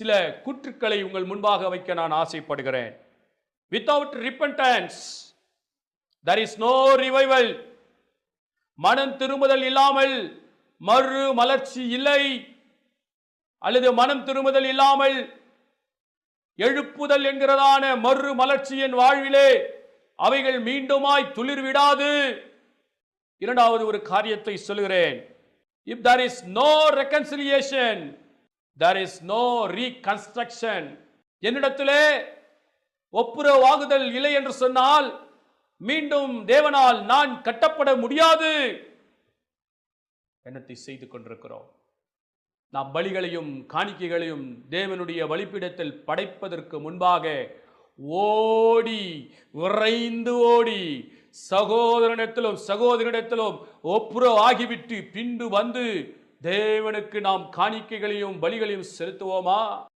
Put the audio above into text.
சில கூற்றுக்களை உங்கள் முன்பாக வைக்க நான் ஆசைப்படுகிறேன். Without repentance there is no revival மனம் திரும்புதல் இல்லாமல் மறு மலர்ச்சி இல்லை. அல்லது மனம் திரும்புதல் இல்லாமல் எழுப்புதல் என்கிறதான மறு மலர்ச்சியின் வாழ்விலே அவைகள் மீண்டுமாய் துளிர் விடாது இரண்டாவது ஒரு காரியத்தை சொல்கிறேன் if there is no reconciliation there is no reconstruction என்னிடத்திலே ஒப்புரவாகுதல் இல்லை என்று சொன்னால் மீண்டும் தேவனால் நான் கட்டப்பட முடியாது. என்னத்தை செய்து கொண்டிருக்கிறோம்? நாம் பலிகளையும் காணிக்கைகளையும் தேவனுடைய வழிப்பிடத்தில் படைப்பதற்கு முன்பாக ஓடி விரைந்து ஓடி சகோதரனிடத்திலும் சகோதரனிடத்திலும் ஒப்புரவு ஆகிவிட்டு பின்பு வந்து தேவனுக்கு நாம் காணிக்கைகளையும் பலிகளையும் செலுத்துவோமா?